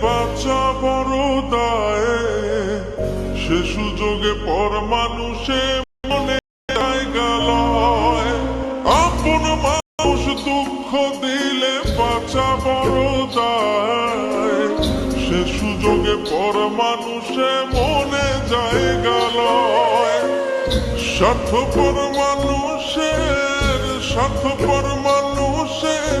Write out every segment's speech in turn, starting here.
দিলে বাঁচা বড় দায়, সে সুযোগে পর মানুষে মনে আপন মানুষ দুঃখ দিলে বাচ্চা বড় দায়, সে সুযোগে পর মানুষে মনে জায়গা লয়। স্বার্থপর মানুষের স্বার্থপর মানুষের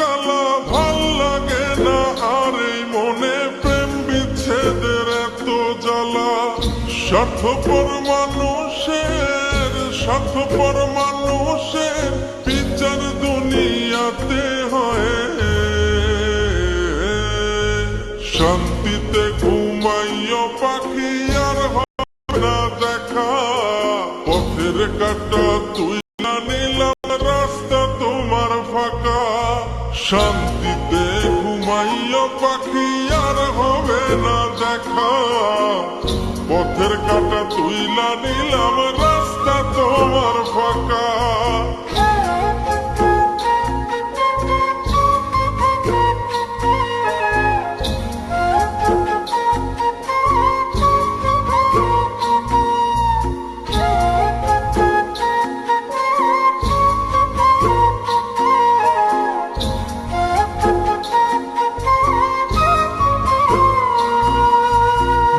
কালা ভালো লাগে না মনে প্রেম মানুষের মানুষের বিচার দুনিয়াতে হয়। শান্তিতে ঘুমাইও পাখি আর দেখা। পথের কাটা তুই না শান্তিতে ঘুমাইও পাখি আর হবে না দেখা। পথের কাটা তুইলা নিলাম